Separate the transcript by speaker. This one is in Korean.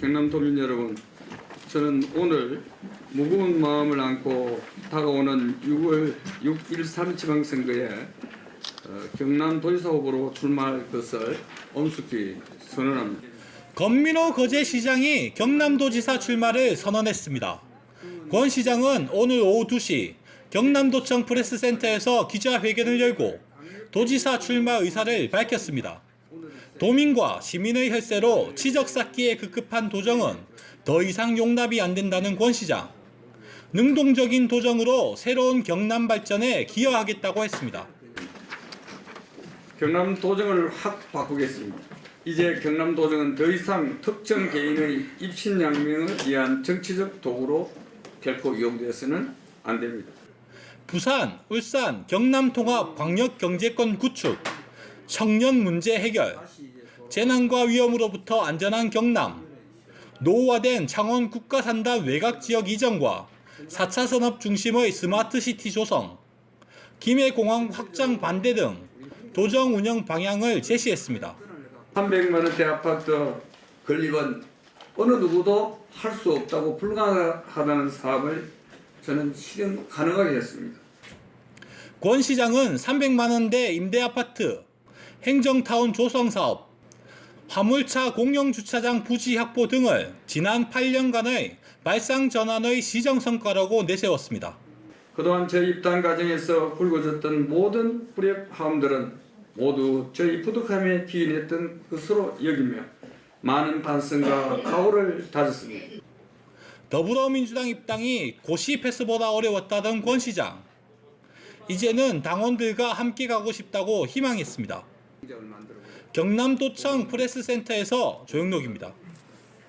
Speaker 1: 경남 도민 여러분, 저는 오늘 무거운 마음을 안고 다가오는 6월 6.13 지방선거에 어, 경남 도지사 후보로 출마할 것을 엄숙히 선언합니다.
Speaker 2: 권민호 거제 시장이 경남도지사 출마를 선언했습니다. 권 시장은 오늘 오후 2시 경남도청 프레스센터에서 기자회견을 열고 도지사 출마 의사를 밝혔습니다. 도민과 시민의 혈세로 치적 쌓기에 급급한 도정은 더 이상 용납이 안 된다는 권 시장. 능동적인 도정으로 새로운 경남 발전에 기여하겠다고 했습니다.
Speaker 1: 경남 도정을 확 바꾸겠습니다. 이제 경남 도정은 더 이상 특정 개인의 입신양명을 위한 정치적 도구로 결코 이용되어서는 안 됩니다.
Speaker 2: 부산, 울산, 경남 통합 광역 경제권 구축, 청년 문제 해결, 재난과 위험으로부터 안전한 경남, 노후화된 창원 국가산단 외곽 지역 이전과 4차 산업 중심의 스마트 시티 조성, 김해공항 확장 반대 등 도정 운영 방향을 제시했습니다.
Speaker 1: 300만 원대 아파트 건립은 어느 누구도 할 수 없다고 불가하다는 사업을 저는 실현 가능하게 했습니다.
Speaker 2: 권 시장은 300만 원대 임대 아파트, 행정타운 조성 사업, 화물차 공영 주차장 부지 확보 등을 지난 8년간의 발상 전환의 시정 성과라고 내세웠습니다.
Speaker 1: 그동안 저희 입당 과정에서 불거졌던 모든 불협 화음들은 모두 저희 부족함에 기인했던 것으로 여기며 많은 반성과 각오를 다졌습니다.
Speaker 2: 더불어민주당 입당이 고시 패스보다 어려웠다던 권 시장. 이제는 당원들과 함께 가고 싶다고 희망했습니다. 경남도청 프레스센터에서 조영록입니다.